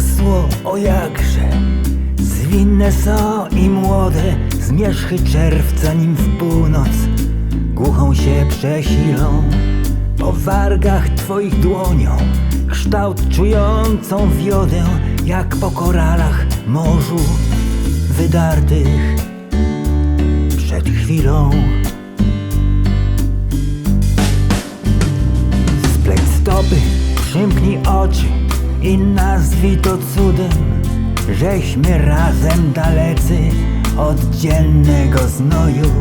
zgasło, o jakże. Zwinne są i młode Zmierzchy czerwca nim w północ Głuchą się przesilą. Po wargach twoich dłonią Kształt czującą wiodę Jak po koralach morzu Wydartych Przed chwilą. Spleć stopy, przymknij oczy i nazwij to cudem, żeśmy razem dalecy od dziennego znoju.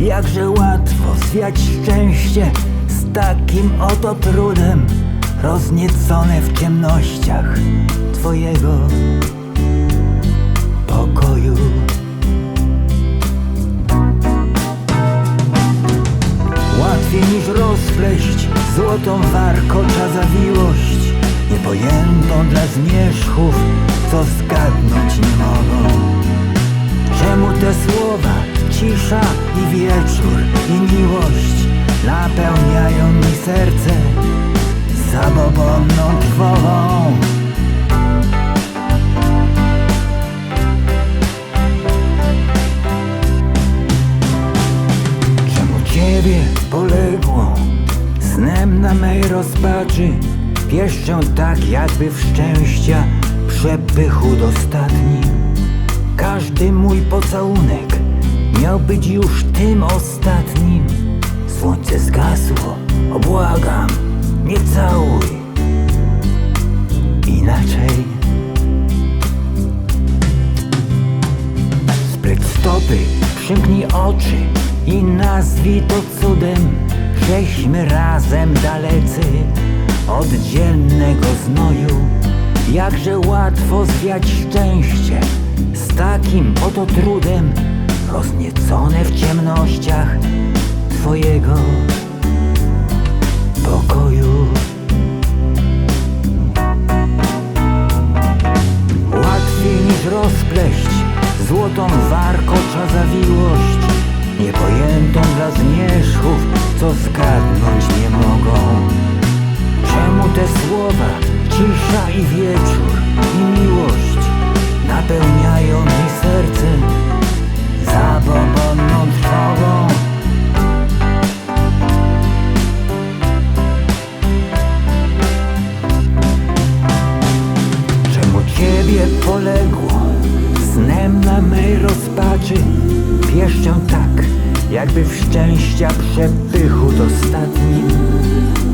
Jakże łatwo zwiać szczęście z takim oto trudem, rozniecone w ciemnościach Twojego pokoju. Łatwiej niż rozpleść złotą warkocza zawiłość Niepojętą dla zmierzchów, co zgadnąć nie mogą. Czemu te słowa, cisza i wieczór i miłość Napełniają mi serce zabobonną trwogą? Czemu ciebie poległo Snem na mej rozpaczy Pieszczą tak jakby w szczęścia Przepychu dostatnim Każdy mój pocałunek Miał być już tym ostatnim. Słońce zgasło Obłagam Nie całuj. Inaczej. Spleć stopy, przymknij oczy i nazwij to cudem, żeśmy razem dalecy od dziennego znoju. Jakże łatwo zwiać szczęście z takim oto trudem, rozniecone w ciemnościach Twojego pokoju. Łatwiej niż rozpleść złotą warkocza zawiłość Niepojętą dla zmierzchów, co zgadnąć nie mogą i wieczór i miłość Napełniają mi serce zabobonną trwogą. Czemu ciebie poległo Snem na mej rozpaczy? Pieszczę tak Jakby w szczęścia przepychu dostatnim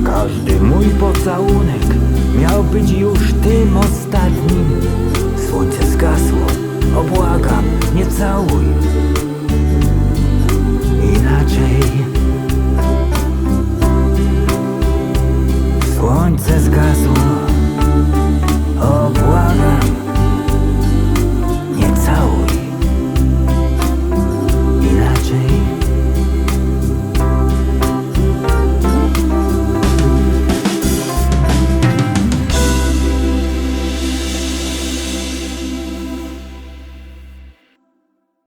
Każdy mój pocałunek Miał być już tym ostatnim